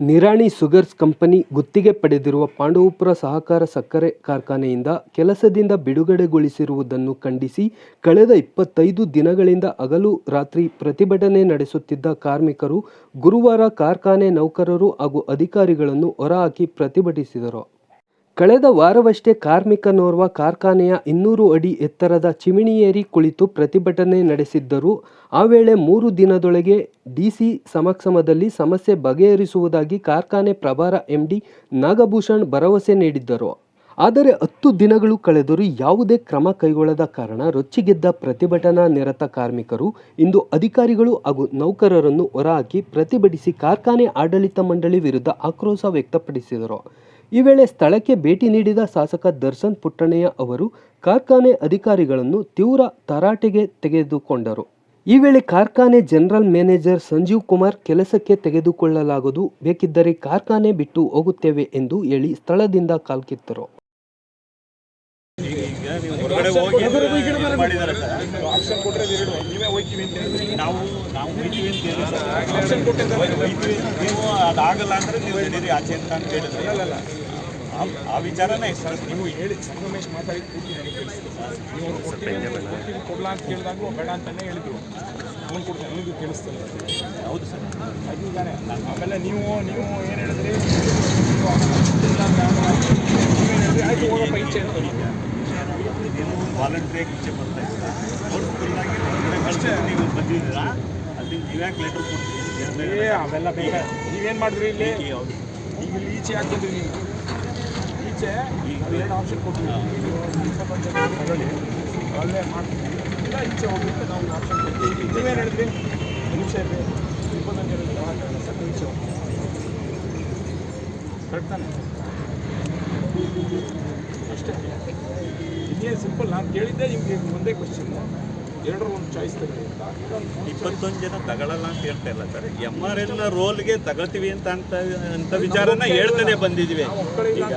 Nirani sugars company ಗುತ್ತಿಗೆ ಪಡೆದಿರುವ ಪಾಂಡವಪುರ ಸಹಕಾರ ಸಕ್ಕರೆ ಕಾರ್ಖಾನೆಯಿಂದ ಕೆಲಸದಿಂದ ಬಿಡುಗಡೆಗೊಳಿಸಿರುವುದನ್ನು ಖಂಡಿಸಿ ಕಳೆದ ಇಪ್ಪತ್ತೈದು ದಿನಗಳಿಂದ ಹಗಲು ರಾತ್ರಿ ಪ್ರತಿಭಟನೆ ನಡೆಸುತ್ತಿದ್ದ ಕಾರ್ಮಿಕರು ಗುರುವಾರ ಕಾರ್ಖಾನೆ ನೌಕರರು ಹಾಗೂ ಅಧಿಕಾರಿಗಳನ್ನು ಹೊರಹಾಕಿ ಪ್ರತಿಭಟಿಸಿದರು. ಕಳೆದ ವಾರವಷ್ಟೇ ಕಾರ್ಮಿಕನೋರ್ವ ಕಾರ್ಖಾನೆಯ ಇನ್ನೂರು ಅಡಿ ಎತ್ತರದ ಚಿಮಿಣಿಯೇರಿ ಕುಳಿತು ಪ್ರತಿಭಟನೆ ನಡೆಸಿದ್ದರು. ಆ ವೇಳೆ ಮೂರು ದಿನದೊಳಗೆ ಡಿಸಿ ಸಮಕ್ಷಮದಲ್ಲಿ ಸಮಸ್ಯೆ ಬಗೆಹರಿಸುವುದಾಗಿ ಕಾರ್ಖಾನೆ ಪ್ರಭಾರ ಎಂಡಿ ನಾಗಭೂಷಣ್ ಭರವಸೆ ನೀಡಿದ್ದರು. ಆದರೆ ಹತ್ತು ದಿನಗಳು ಕಳೆದರೂ ಯಾವುದೇ ಕ್ರಮ ಕೈಗೊಳ್ಳದ ಕಾರಣ ರೊಚ್ಚಿಗೆದ್ದ ಪ್ರತಿಭಟನಾ ನಿರತ ಕಾರ್ಮಿಕರು ಇಂದು ಅಧಿಕಾರಿಗಳು ಹಾಗೂ ನೌಕರರನ್ನು ಹೊರಹಾಕಿ ಪ್ರತಿಭಟಿಸಿ ಕಾರ್ಖಾನೆ ಆಡಳಿತ ಮಂಡಳಿ ವಿರುದ್ಧ ಆಕ್ರೋಶ ವ್ಯಕ್ತಪಡಿಸಿದರು. ಈ ವೇಳೆ ಸ್ಥಳಕ್ಕೆ ಭೇಟಿ ನೀಡಿದ ಶಾಸಕ ದರ್ಶನ್ ಪುಟ್ಟಣಯ್ಯ ಅವರು ಕಾರ್ಖಾನೆ ಅಧಿಕಾರಿಗಳನ್ನು ತೀವ್ರ ತರಾಟೆಗೆ ತೆಗೆದುಕೊಂಡರು. ಈ ವೇಳೆ ಕಾರ್ಖಾನೆ ಜನರಲ್ ಮ್ಯಾನೇಜರ್ ಸಂಜೀವ್ ಕುಮಾರ್ ಕೆಲಸಕ್ಕೆ ತೆಗೆದುಕೊಳ್ಳಲಾಗದು, ಬೇಕಿದ್ದರೆ ಕಾರ್ಖಾನೆ ಬಿಟ್ಟು ಹೋಗುತ್ತೇವೆ ಎಂದು ಹೇಳಿ ಸ್ಥಳದಿಂದ ಕಾಲ್ಕಿತ್ತರು. ಆಪ್ಷನ್ ಕೊಟ್ಟರೆ ಎರಡು ನೀವೇ ಹೋಯ್ತೀವಿ ಅಂತ ಹೇಳಿದ್ರೆ ನಾವು ನಾವು ಹೋಯ್ತೀವಿ ಅಂತ ಹೇಳಿ ಸರ್ ಆಪ್ಷನ್ ಕೊಟ್ಟಿದ್ದಾರೆ ಹೋಯ್ತೀವಿ ನೀವು ಅದಾಗಲ್ಲ ಅಂದರೆ ನೀವು ಹೇಳಿರಿ ಆಚೆ ಅಂತ ಅಂತ ಹೇಳಿದ್ರೆ ಅಲ್ಲ ಆ- ವಿಚಾರನೇ ಸರ್ ನೀವು ಹೇಳಿ ಸಂಗಮೇಶ್ ಮಾತಾಡಿ ಪೂರ್ತಿ ನನಗೆ ನೀವು ಅವ್ರು ಕೊಡ್ತೀವಿ ಕೊಡಲ್ಲ ಅಂತ ಕೇಳಿದಾಗ ಬೇಡ ಅಂತಾನೆ ಹೇಳಿದ್ರು ಅವ್ನು ಕೊಡ್ತೀನಿ ನನಗೂ ಕೇಳಿಸ್ತಲ್ಲ ಹೌದು ಸರ್ ಅದು ಇದಾನೆ ಆಮೇಲೆ ನೀವು ನೀವು ಏನು ಹೇಳಿದ್ರಿ ನೀವೇನು ಹೇಳಿದ್ರಿ ಆಯ್ತು ಹೋಗಪ್ಪ ಇಚ್ಛೆ ಅಂತ ವಾಲಂಟ್ರಿಯಾಗಿ ಇಚ್ಛೆ ಬರ್ತಾ ಇದ್ದೀರಾ ಫೋರ್ಸ್ಫುಲ್ಲಾಗಿ ಹೊರಗಡೆ ಕಳ್ಸಿದ್ರೆ ನೀವು ಬಂದಿದ್ದೀರಾ ಅಲ್ಲಿ ನೀವ್ಯಾಕೆ ಲೆಟರ್ ಕೊಡ್ತೀವಿ ಏ ಅವೆಲ್ಲ ಬೇಗ ನೀವೇನು ಮಾಡಿದ್ರಿ ಇಲ್ಲಿ ಈಗ ಯಾವ್ದು? ಈಗ ಇಲ್ಲಿ ಈಚೆ ಹಾಕಿದ್ರಿ ನೀವು ಈಚೆ ಈಗ ಎರಡು ಆಪ್ಷನ್ ಕೊಟ್ಟಿವಿ ಇಪ್ಪತ್ತೊಂದು ಜನ ತಗೊಳ್ಳಿ ಅಲ್ಲೇ ಮಾಡ್ತೀವಿ ಇಲ್ಲ ಈಚೆ ಹೋಗ್ಬಿಟ್ಟು ನಾವು ಆಪ್ಷನ್ ಕೊಡ್ತೀವಿ ನೀವೇನು ಹೇಳಿದ್ರಿ ಒಂದು ನಿಮಿಷ ಇರಲಿ ಇಪ್ಪತ್ತೊಂದು ಜನ ಮಾತಾಡೋಣ ಸರ್ ಈಚೆ ಹೋಗಿ ಕರೆಕ್ಟ್ ತಾನೆ ಅಷ್ಟೇ. ಇನ್ನೇನು ಸಿಂಪಲ್ ನಾನು ಕೇಳಿದ್ದೆ ನಿಮಗೆ ಒಂದೇ ಕ್ವಶನ್ ಎರಡರ ಒಂದು ಚಾಯ್ಸ್ ತಗೊಳ್ಳಿ ಇಪ್ಪತ್ತೊಂದು ಜನ ತಗೊಳ್ಳಲ್ಲ ಅಂತ ಹೇಳ್ತಾ ಇಲ್ಲ ಸರ್. ಎಂ ಆರ್ ಎಲ್ ರೋಲ್ಗೆ ತಗೊಳ್ತೀವಿ ಅಂತ ಅಂತ ಅಂತ ವಿಚಾರನ ಹೇಳ್ತಾನೆ ಬಂದಿದ್ದೀವಿ ಈಗ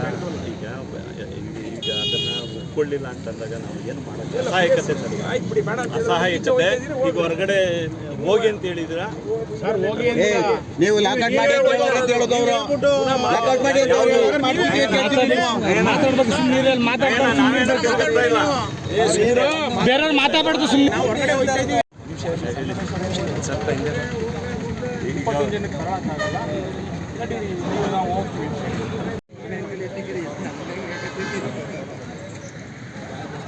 ಒಪ್ಕೊಳ್ಳಿಲ್ಲ ಅಂತಂದಾಗ ನಾವು ಏನು ಮಾಡೋದು? ಅಸಹಾಯಕತೆ ಸರ್. ಆಯ್ತು ಬಿಡಿ ಬೇಡ ಅಂತ ಹೇಳಿದ್ರೆ ಈಚೆ ಅಸಹಾಯಕತೆ ಹೋಗ್ತಾ ಇದ್ದೀರಿ, ಈಗ ಹೊರಗಡೆ ಹೋಗಿ ಅಂತ ಹೇಳಿದ್ರ ನೀವು ಲಾಕೌಟ್ ಮಾಡಿ ಅಂತ ಹೇಳೋದು ಅವರು. ಲಾಕೌಟ್ ಮಾಡಿ ಅಂತ. ಮಾತಾಡ್ಬೇಕು ಸುಮ್ಮನೆ ಮಾತಾಡ್ಬಾರ್ದು ಇಲ್ಲ. ಬೇರೆಯವ್ರು ಮಾತಾಡ್ಬಾರ್ದು ಸುಮ್ಮನೆ ಇಪ್ಪತ್ತೊಂದು ಜನಕ್ಕೆ ಬರೋಕ್ಕಾಗಲ್ಲ. ನಾವು ಹೋಗ್ತೀವಿ ಇನ್ನು ಯಾಕೆ ಗೇಟ್ ಓಪನ್ ಮಾಡಿ ಹೌದಾ ಇಲ್ಲ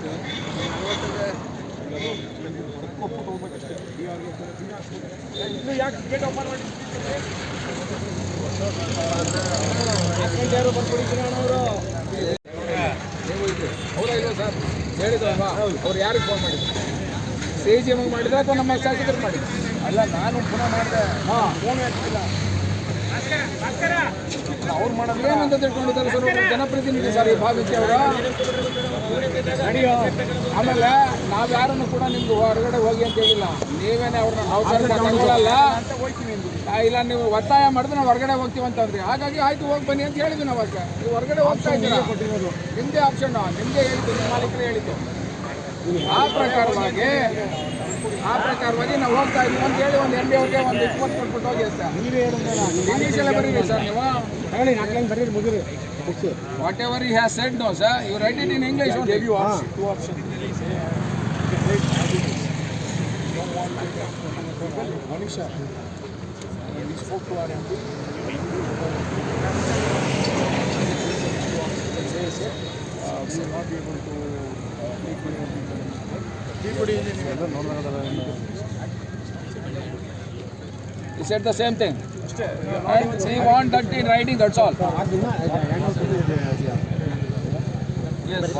ಸರ್ ಹೇಳಿದ್ರಲ್ವಾ ಅವ್ರು ಯಾರಿಗೆ ಫೋನ್ ಮಾಡಿದ್ರು ಸಿ ಜಿ ಎಮ್ಗೆ ಮಾಡಿದ್ರೆ ಅಥವಾ ನಮ್ಮ ಶಾಸಕರು ಮಾಡಿದ್ರು? ಅಲ್ಲ ನಾನು ಪುನಃ ಮಾಡಿದೆ. ಹಾಂ. ಫೋನ್ ಹಾಕ್ತಿಲ್ಲ ಅವ್ರು ಮಾಡೋದು ಏನಂತ ತಿಳ್ಕೊಂಡಿದ್ದಾರೆ ಸರ್ ಜನಪ್ರತಿನಿಧಿ ಸರ್ ಈ ಭಾಗಕ್ಕೆ ಅವರು? ಆಮೇಲೆ ನಾವು ಯಾರನ್ನು ಕೂಡ ನಿಮ್ಗೆ ಹೊರಗಡೆ ಹೋಗಿ ಅಂತ ಹೇಳಿಲ್ಲ. ನೀವೇನೆ ಅವ್ರನ್ನ ನಾವು ಕರ್ಕೊಳ್ಳಲ್ಲ ಇಲ್ಲ ನೀವು ಒತ್ತಾಯ ಮಾಡಿದ್ರೆ ನಾವು ಹೊರಗಡೆ ಹೋಗ್ತೀವಿ ಅಂತಂದ್ರಿ. ಹಾಗಾಗಿ ಆಯ್ತು ಹೋಗಿ ಬನ್ನಿ ಅಂತ ಹೇಳಿದ್ವಿ ನಾವು ಅದಕ್ಕೆ. ನೀವು ಹೊರಗಡೆ ಹೋಗ್ತಾ ಇದ್ದೀರಾ? ನಿಮ್ದೇ ಆಪ್ಷನ್ ನಿಮಗೆ ಹೇಳಿದ್ದು ನಿಮ್ಮ ಮಾಲೀಕರೇ ಹೇಳಿದ್ದು. ಆ ಪ್ರಕಾರವಾಗಿ ಆ ಪ್ರಕಾರವಾಗಿ ನಾವು ಹೋಗ್ತಾ ಇದ್ವಿ ಅಂತ ಹೇಳಿ ಒಂದು ಎಂ ಡಿ ಅವ್ರಿಗೆ ಒಂದು ಇಪ್ಪತ್ತು ಕೊಟ್ಬಿಟ್ಟು ಹೋಗಿ ಸರ್ ಇಂಗ್ಲೀಷ್ ಎಲ್ಲ ಬರೀರಿ ಸರ್ ನೀವು ಹೇಳಿ ನಾಲ್ಕು ಲೈನ್ ಬರೀರಿ ಮುಗಿರಿ whatever you has said no sir you write it in English only you to option ಮನುಷ್ಯ spoke to our MP. Says, uh, we will not be able to He said the same thing. And he want that in writing, that's all. Yes.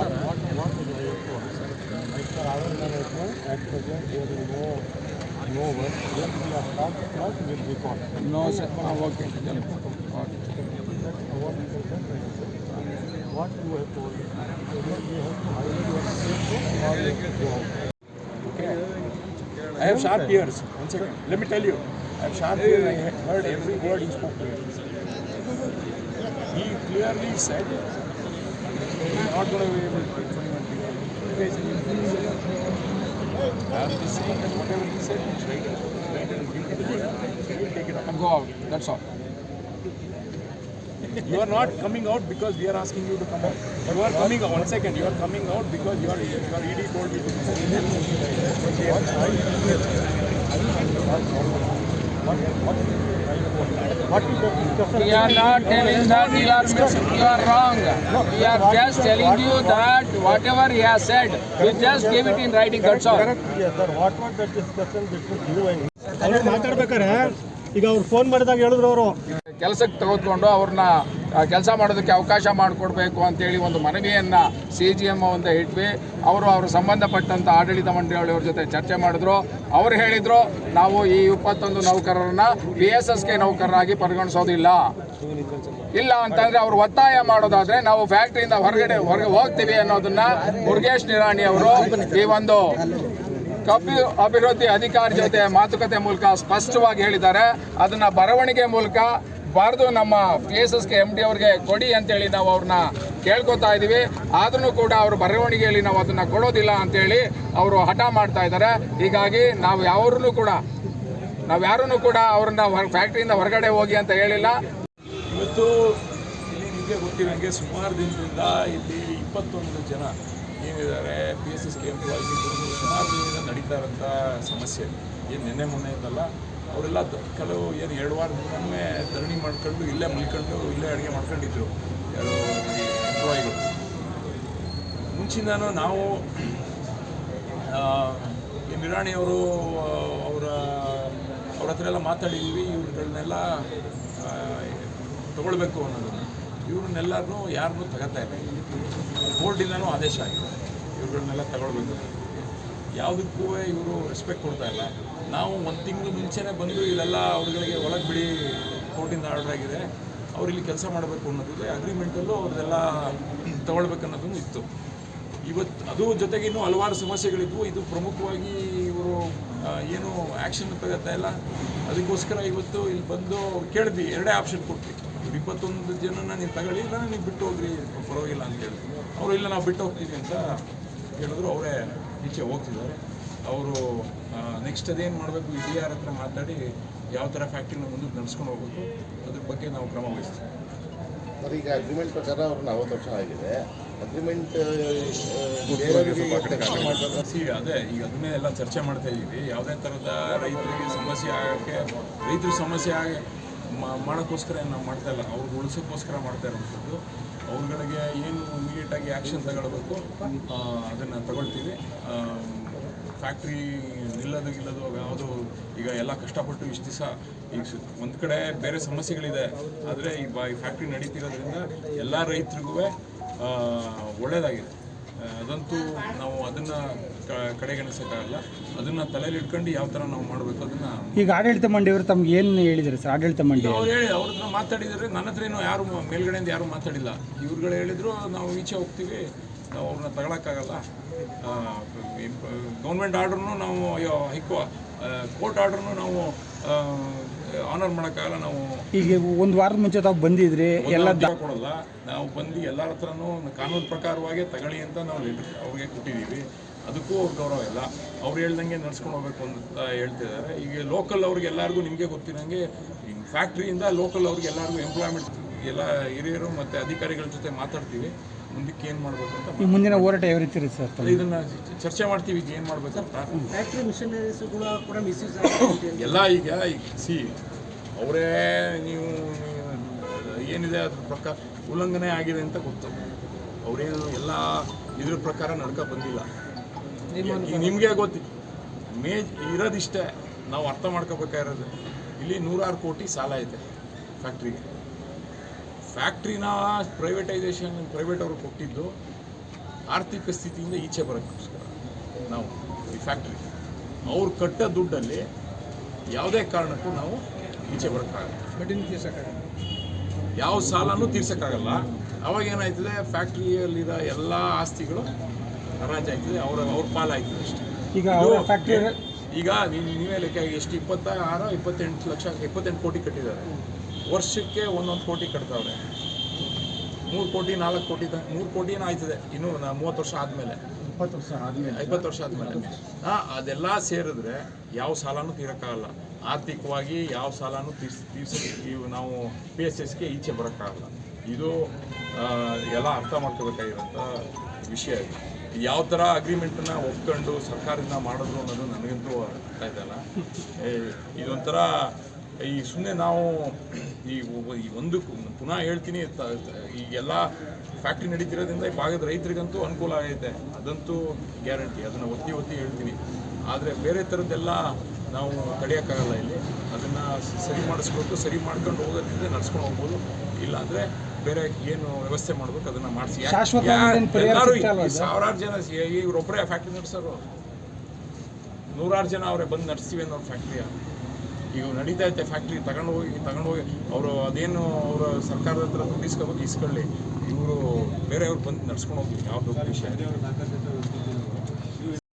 No sir. Okay. okay. I told you? I have sharp ears. One second. Let me tell you. I have sharp ears. I heard every word he spoke to me. He clearly said he's not going to be able to pay 21 people. You guys I am just saying that whatever he said is right. Right and we will take it up and go out. That's all. You are not coming out because we are asking you to come out. You are coming out. One second. You are coming out because your your ED told you to. We are not telling that you are mis- you are wrong. We are just telling you that whatever he has said, you just give it in writing. That's all. ಅವ್ರು ಮಾತಾಡ್ಬೇಕಾರೆ ಈಗ ಅವ್ರು phone ಮಾಡಿದಾಗ ಹೇಳಿದ್ರು ಅವರು ಕೆಲಸಕ್ಕೆ ತೆಗೆದುಕೊಂಡು ಅವ್ರನ್ನ ಕೆಲಸ ಮಾಡೋದಕ್ಕೆ ಅವಕಾಶ ಮಾಡಿಕೊಡ್ಬೇಕು ಅಂತೇಳಿ ಒಂದು ಮನವಿಯನ್ನು ಸಿ ಜಿ ಎಂ ಅಂತ ಇಟ್ವಿ. ಅವರು ಅವರು ಸಂಬಂಧಪಟ್ಟಂಥ ಆಡಳಿತ ಮಂಡಳಿಯವ್ರ ಜೊತೆ ಚರ್ಚೆ ಮಾಡಿದ್ರು. ಅವ್ರು ಹೇಳಿದರು, ನಾವು ಈ ಇಪ್ಪತ್ತೊಂದು ನೌಕರರನ್ನ ಪಿ ಎಸ್ ಎಸ್ಗೆ ನೌಕರರಾಗಿ ಪರಿಗಣಿಸೋದಿಲ್ಲ. ಇಲ್ಲ ಅಂತಂದರೆ ಅವರು ಒತ್ತಾಯ ಮಾಡೋದಾದರೆ ನಾವು ಫ್ಯಾಕ್ಟ್ರಿಯಿಂದ ಹೊರಗಡೆ, ಹೊರಗೆ ಹೋಗ್ತೀವಿ ಅನ್ನೋದನ್ನು ಮುರುಗೇಶ್ ನಿರಾಣಿ ಅವರು ಈ ಒಂದು ಕಬ್ಬು ಅಭಿವೃದ್ಧಿ ಅಧಿಕಾರಿ ಜೊತೆ ಮಾತುಕತೆ ಮೂಲಕ ಸ್ಪಷ್ಟವಾಗಿ ಹೇಳಿದ್ದಾರೆ. ಅದನ್ನು ಬರವಣಿಗೆ ಮೂಲಕ ಬರೆದು ನಮ್ಮ ಪಿ ಎಸ್ ಎಸ್ಗೆ ಎಂ ಡಿ ಅವ್ರಿಗೆ ಕೊಡಿ ಅಂತೇಳಿ ನಾವು ಅವ್ರನ್ನ ಕೇಳ್ಕೊತಾ ಇದ್ದೀವಿ ಆದ್ರೂ ಕೂಡ ಅವರು ಬರವಣಿಗೆಯಲ್ಲಿ ನಾವು ಅದನ್ನ ಕೊಡೋದಿಲ್ಲ ಅಂತೇಳಿ ಅವರು ಹಠ ಮಾಡ್ತಾ ಇದ್ದಾರೆ. ಹೀಗಾಗಿ ನಾವು ಯಾವ್ರನ್ನೂ ಕೂಡ, ನಾವು ಯಾರೂ ಕೂಡ ಅವ್ರನ್ನ ಫ್ಯಾಕ್ಟ್ರಿಯಿಂದ ಹೊರಗಡೆ ಹೋಗಿ ಅಂತ ಹೇಳಿಲ್ಲ. ಇವತ್ತು ಇಲ್ಲಿ ನಿಮಗೆ ಗೊತ್ತಿರೋಂಗೆ ಸುಮಾರು ದಿನದಿಂದ ಇಲ್ಲಿ ಇಪ್ಪತ್ತೊಂದು ಜನ ಏನಿದ್ದಾರೆ P S S K employees ಸುಮಾರು ದಿನದಿಂದ ನಡೀತಾ ಇರೋಂಥ ಸಮಸ್ಯೆ. ಏನು ನಿನ್ನೆ ಮೊನ್ನೆ ಇದ್ದಲ್ಲ ಅವರೆಲ್ಲ ಕೆಲವು ಏನು ಎರಡು ವಾರ ದಿನವೇ ಧರಣಿ ಮಾಡ್ಕೊಂಡು ಇಲ್ಲೇ ಮಲ್ಕೊಂಡು ಇಲ್ಲೇ ಅಡುಗೆ ಮಾಡ್ಕೊಂಡಿದ್ರು. ಯಾರು ಎಂಪ್ಲಾಯಿಗಳು ಮುಂಚಿಂದನೂ ನಾವು ನಿರಾಣಿಯವರು ಅವರ ಅವ್ರ ಹತ್ರ ಎಲ್ಲ ಮಾತಾಡಿದ್ವಿ. ಇವ್ರುಗಳನ್ನೆಲ್ಲ ತಗೊಳ್ಬೇಕು ಅನ್ನೋದನ್ನು. ಇವ್ರನ್ನೆಲ್ಲರನ್ನೂ ಯಾರನ್ನೂ ತಗೋತಾ ಇಲ್ಲ. ಬೋರ್ಡಿಂದನೂ ಆದೇಶ ಆಗಿದೆ. ಇವ್ರುಗಳನ್ನೆಲ್ಲ ತಗೊಳ್ಬೇಕು. ಯಾವುದಕ್ಕೂ ಇವರು ರೆಸ್ಪೆಕ್ಟ್ ಕೊಡ್ತಾ ಇಲ್ಲ. ನಾವು ಒಂದು ತಿಂಗಳು ಮುಂಚೆನೇ ಬಂದು ಇಲ್ಲೆಲ್ಲ ಅವ್ರುಗಳಿಗೆ ಒಳಗೆ ಬಿಡಿ ಕೋರ್ಟಿಂದ ಆರ್ಡರ್ ಆಗಿದೆ. ಅವ್ರು ಇಲ್ಲಿ ಕೆಲಸ ಮಾಡಬೇಕು ಅನ್ನೋದಿದೆ. ಅಗ್ರಿಮೆಂಟಲ್ಲೂ ಅವ್ರದ್ದೆಲ್ಲ ತಗೊಳ್ಬೇಕು ಅನ್ನೋದು ಇತ್ತು. ಇವತ್ತು ಅದು ಜೊತೆಗೆ ಇನ್ನೂ ಹಲವಾರು ಸಮಸ್ಯೆಗಳಿದ್ವು. ಇದು ಪ್ರಮುಖವಾಗಿ ಇವರು ಏನು ಆ್ಯಕ್ಷನ್ ತಗೋತಾ ಇಲ್ಲ. ಅದಕ್ಕೋಸ್ಕರ ಇವತ್ತು ಇಲ್ಲಿ ಬಂದು ಕೇಳಿದ್ವಿ. ಎರಡೇ ಆಪ್ಷನ್ ಕೊಟ್ವಿ. ಇವ್ರು ಇಪ್ಪತ್ತೊಂದು ಜನನ ನೀವು ತಗೊಳ್ಳಿ. ಇಲ್ಲ ನೀವು ಬಿಟ್ಟು ಹೋಗ್ರಿ. ಪರವಾಗಿಲ್ಲ ಅಂತ ಹೇಳಿ. ಅವರು, ಇಲ್ಲ, ನಾವು ಬಿಟ್ಟು ಹೋಗ್ತೀವಿ ಅಂತ ಹೇಳಿದ್ರು. ಅವರೇ ಈಚೆ ಹೋಗ್ತಿದ್ದಾರೆ. ಅವರು ನೆಕ್ಸ್ಟ್ ಅದೇನು ಮಾಡಬೇಕು ಈ ಡಿ ಆರ್ ಹತ್ರ ಮಾತಾಡಿ ಯಾವ ಥರ ಫ್ಯಾಕ್ಟ್ರಿನ ಮುಂದಕ್ಕೆ ನಡೆಸ್ಕೊಂಡು ಹೋಗ್ಬೇಕು? ಅದ್ರ ಬಗ್ಗೆ ನಾವು ಕ್ರಮ ವಹಿಸ್ತೀವಿ. ಸರ್ ಈಗ ಅಗ್ರಿಮೆಂಟ್ ಪ್ರಕಾರ ಅವ್ರು ನಲವತ್ತು ವರ್ಷ ಆಗಿದೆ. ಅಗ್ರಿಮೆಂಟ್ ಸಿ ಅದೇ ಈಗ ಅದನ್ನೇ ಎಲ್ಲ ಚರ್ಚೆ ಮಾಡ್ತಾ ಇದ್ದೀವಿ ಯಾವುದೇ ಥರದ ರೈತರಿಗೆ ಸಮಸ್ಯೆ ಆಗೋಕ್ಕೆ ರೈತರು ಸಮಸ್ಯೆ ಆಗಿ ಮಾಡೋಕ್ಕೋಸ್ಕರ ಏನ್ ನಾವು ಮಾಡ್ತಾ ಇಲ್ಲ. ಅವ್ರಿಗೆ ಉಳಿಸೋಕ್ಕೋಸ್ಕರ ಮಾಡ್ತಾ ಇರೋವಂಥದ್ದು ಅವ್ರುಗಳಿಗೆ ಏನು ಇಮಿಡಿಯೇಟಾಗಿ ಆ್ಯಕ್ಷನ್ ತಗೊಳ್ಬೇಕು. ಅದನ್ನು ತಗೊಳ್ತೀವಿ. ಫ್ಯಾಕ್ಟ್ರಿ ನಿಲ್ಲದು ಗಿಲ್ಲದು ಯಾವುದು ಈಗ ಎಲ್ಲ ಕಷ್ಟಪಟ್ಟು ಇಷ್ಟು ದಿವಸ ಈಗ ಒಂದು ಕಡೆ ಬೇರೆ ಸಮಸ್ಯೆಗಳಿದೆ. ಆದರೆ ಈ ಬಾ, ಈ ಫ್ಯಾಕ್ಟ್ರಿ ನಡೀತಿರೋದ್ರಿಂದ ಎಲ್ಲ ರೈತರಿಗೂ ಒಳ್ಳೆಯದಾಗಿದೆ ಅದಂತೂ ನಾವು ಅದನ್ನು ಕಡೆಗಣಿಸೋಕ್ಕಾಗಲ್ಲ. ಅದನ್ನು ತಲೆಯಲ್ಲಿ ಇಟ್ಕೊಂಡು ಯಾವ ಥರ ನಾವು ಮಾಡಬೇಕು ಅದನ್ನು ಈಗ ಆಡಳಿತ ಮಂಡಿಯವರು ತಮ್ಗೆ ಏನು ಹೇಳಿದ್ರು ಸರ್? ಆಡಳಿತ ಮಂಡಿ ಅವ್ರು ಹೇಳಿ ಅವ್ರ ಹತ್ರ ಮಾತಾಡಿದರೆ ನನ್ನ ಹತ್ರ ಏನು ಯಾರು ಮೇಲ್ಗಡೆಯಿಂದ ಯಾರು ಮಾತಾಡಿಲ್ಲ. ಇವ್ರುಗಳು ಹೇಳಿದ್ರು ನಾವು ಈಚೆ ಹೋಗ್ತೀವಿ ನಾವು ಅವ್ರನ್ನ ತಗೊಳಕ್ಕಾಗಲ್ಲ. ಗೌರ್ಮೆಂಟ್ ಆರ್ಡ್ರನ್ನು ನಾವು ಅಯ್ಯೋ ಹೈಕೋ ಕೋರ್ಟ್ ಆರ್ಡ್ರನ್ನು ನಾವು ಆನರ್ ಮಾಡೋಕ್ಕಾಗಲ್ಲ ನಾವು ಈಗ ಒಂದು ವಾರದ ಮುಂಚೆ ತಾವು ಬಂದಿದ್ರಿ ಎಲ್ಲ ಕೊಡಲ್ಲ. ನಾವು ಬಂದು ಎಲ್ಲರ ಹತ್ರನೂ ಕಾನೂನು ಪ್ರಕಾರವಾಗಿ ತಗೊಳ್ಳಿ ಅಂತ ನಾವು ಅವ್ರಿಗೆ ಕೊಟ್ಟಿದ್ದೀವಿ. ಅದಕ್ಕೂ ಅವ್ರ ಗೌರವ ಇಲ್ಲ. ಅವ್ರು ಹೇಳ್ದಂಗೆ ನಡ್ಸ್ಕೊಂಡು ಹೋಗ್ಬೇಕು ಅಂತ ಹೇಳ್ತಿದ್ದಾರೆ. ಈಗ ಲೋಕಲ್ ಅವ್ರಿಗೆ ಎಲ್ಲರಿಗೂ ನಿಮಗೆ ಗೊತ್ತಿರೋಂಗೆ ಫ್ಯಾಕ್ಟ್ರಿಯಿಂದ ಲೋಕಲ್ ಅವ್ರಿಗೆ ಎಲ್ಲರಿಗೂ ಎಂಪ್ಲಾಯ್ಮೆಂಟ್ ಎಲ್ಲ ಹಿರಿಯರು ಮತ್ತು ಅಧಿಕಾರಿಗಳ ಜೊತೆ ಮಾತಾಡ್ತೀವಿ. ಮುಂದಕ್ಕೆ ಏನು ಮಾಡಬೇಕು ಅಂತ ಈ ಮುಂದಿನ ಹೋರಾಟ ಯಾವ ರೀತಿ ಇರುತ್ತೆ ಸರ್ ಇದನ್ನು ಇದನ್ನ ಚರ್ಚೆ ಮಾಡ್ತೀವಿ. ಈಗ ಏನು ಮಾಡ್ಬೇಕಂತ ಎಲ್ಲ ಈಗ ಸಿ ಅವರೇ ನೀವು ಏನಿದೆ ಅದ್ರ ಪ್ರಕಾರ ಉಲ್ಲಂಘನೆ ಆಗಿದೆ ಅಂತ ಗೊತ್ತು. ಅವರೇನು ಎಲ್ಲ ಇದ್ರ ಪ್ರಕಾರ ನಡ್ಕ ಬಂದಿಲ್ಲ. ಈಗ ನಿಮಗೆ ಗೊತ್ತಿ ಮೇ ಇರೋದಿಷ್ಟೇ. ನಾವು ಅರ್ಥ ಮಾಡ್ಕೋಬೇಕಾಗಿರೋದು. ಇಲ್ಲಿ ನೂರಾರು ಕೋಟಿ ಸಾಲ ಇದೆ ಫ್ಯಾಕ್ಟ್ರಿಗೆ ಫ್ಯಾಕ್ಟ್ರಿನ ಪ್ರೈವೇಟೈಸೇಷನ್ ಪ್ರೈವೇಟ್ ಅವರು ಕೊಟ್ಟಿದ್ದು ಆರ್ಥಿಕ ಸ್ಥಿತಿಯಿಂದ ಈಚೆ ಬರೋಕ್ಕೋಸ್ಕರ ನಾವು ಈ ಫ್ಯಾಕ್ಟ್ರಿ ಅವ್ರು ಕಟ್ಟ ದುಡ್ಡಲ್ಲಿ ಯಾವುದೇ ಕಾರಣಕ್ಕೂ ನಾವು ಈಚೆ ಬರೋಕ್ಕಾಗಲ್ಲ. ಯಾವ ಸಾಲನೂ ತೀರ್ಸೋಕ್ಕಾಗಲ್ಲ. ಅವಾಗ ಏನಾಯ್ತದೆ? ಫ್ಯಾಕ್ಟ್ರಿಯಲ್ಲಿರೋ ಎಲ್ಲ ಆಸ್ತಿಗಳು ಹರಾಜಾಯ್ತದೆ ಅವರ ಅವ್ರ ಪಾಲಾಯ್ತದೆ ಅಷ್ಟೇ. ಈಗ ಅವರ ಫ್ಯಾಕ್ಟ್ರಿ ಈಗ ನೀವು ನೀವೇ ಲೆಕ್ಕ ಎಷ್ಟು ಇಪ್ಪತ್ತ ಆರು ಇಪ್ಪತ್ತೆಂಟು ಲಕ್ಷ ಇಪ್ಪತ್ತೆಂಟು ಕೋಟಿ ಕಟ್ಟಿದ್ದಾರೆ. ವರ್ಷಕ್ಕೆ ಒಂದೊಂದು ಕೋಟಿ ಕಟ್ತಾವ್ರೆ. ಮೂರು ಕೋಟಿ ನಾಲ್ಕು ಕೋಟಿ ಮೂರು ಕೋಟಿನ ಆಯ್ತದೆ. ಇನ್ನೂ ನಾ- ಮೂವತ್ತು ವರ್ಷ ಆದಮೇಲೆ. ಇಪ್ಪತ್ತು ವರ್ಷ ಆದಮೇಲೆ. ಇಪ್ಪತ್ತು ವರ್ಷ ಆದಮೇಲೆ. ಹಾಂ ಅದೆಲ್ಲ ಸೇರಿದ್ರೆ ಯಾವ ಸಾಲನೂ ತೀರೋಕ್ಕಾಗಲ್ಲ. ಆರ್ಥಿಕವಾಗಿ ಯಾವ ಸಾಲನೂ ತೀರ್ಸ್ ತೀರ್ಸಿ ಇವು ನಾವು ಪಿ ಎಸ್ ಎಸ್ಗೆ ಈಚೆ ಬರೋಕ್ಕಾಗಲ್ಲ. ಇದು ಎಲ್ಲ ಅರ್ಥ ಮಾಡ್ಕೋಬೇಕಾಗಿರೋಂಥ ವಿಷಯ ಇದು. ಯಾವ ಥರ ಅಗ್ರಿಮೆಂಟನ್ನ ಒಪ್ಕೊಂಡು ಸರ್ಕಾರದಿಂದ ಮಾಡಿದ್ರು ಅನ್ನೋದು ನನಗಂತೂ ಅರ್ಥ ಏ, ಇದೊಂಥರ ಈ ಸುಮ್ಮನೆ ನಾವು ಈ ಈ ಒಂದು ಪುನಃ ಹೇಳ್ತೀನಿ ಈ ಎಲ್ಲ ಫ್ಯಾಕ್ಟ್ರಿ ನಡೀತಿರೋದ್ರಿಂದ ಈ ಭಾಗದ ರೈತರಿಗಂತೂ ಅನುಕೂಲ ಆಗೈತೆ. ಅದಂತೂ ಗ್ಯಾರಂಟಿ ಅದನ್ನು ಒತ್ತಿ ಒತ್ತಿ ಹೇಳ್ತೀನಿ. ಆದರೆ ಬೇರೆ ಥರದ್ದೆಲ್ಲ ನಾವು ತಡೆಯೋಕ್ಕಾಗಲ್ಲ ಇಲ್ಲಿ. ಅದನ್ನು ಸರಿ ಮಾಡಿಸ್ಬೇಕು ಸರಿ ಮಾಡ್ಕೊಂಡು ಹೋಗೋದ್ರಿಂದ ನಡ್ಸ್ಕೊಂಡು ಹೋಗ್ಬೋದು. ಇಲ್ಲಾಂದರೆ ಬೇರೆ ಏನು ವ್ಯವಸ್ಥೆ ಮಾಡ್ಬೇಕು ಅದನ್ನ ಮಾಡಿಸಿ. ಎಲ್ಲರೂ ಸಾವಿರಾರು ಜನ ಇವ್ರೊಬ್ಬರೇ ಫ್ಯಾಕ್ಟ್ರಿ ನಡೆಸೋರು. ನೂರಾರು ಜನ ಅವರೇ ಬಂದು ನಡೆಸ್ತೀವಿ ಅನ್ನೋ ಫ್ಯಾಕ್ಟ್ರಿಯ ಈಗ ನಡೀತಾ ಫ್ಯಾಕ್ಟರಿ ಫ್ಯಾಕ್ಟ್ರಿ ತಗೊಂಡು ಹೋಗಿ ತಗೊಂಡು ಹೋಗಿ. ಅವರು ಅದೇನು ಅವರ ಸರ್ಕಾರದ ಹತ್ರ ದುಡ್ಡು ಇಸ್ಕೋಬೇಕು ಇಸ್ಕೊಳ್ಳಿ. ಇವರು ಬೇರೆಯವ್ರು ಬಂದು ನಡ್ಸ್ಕೊಂಡು ಹೋಗ್ತೀವಿ ಯಾವ ದೊಡ್ಡ ವಿಷಯ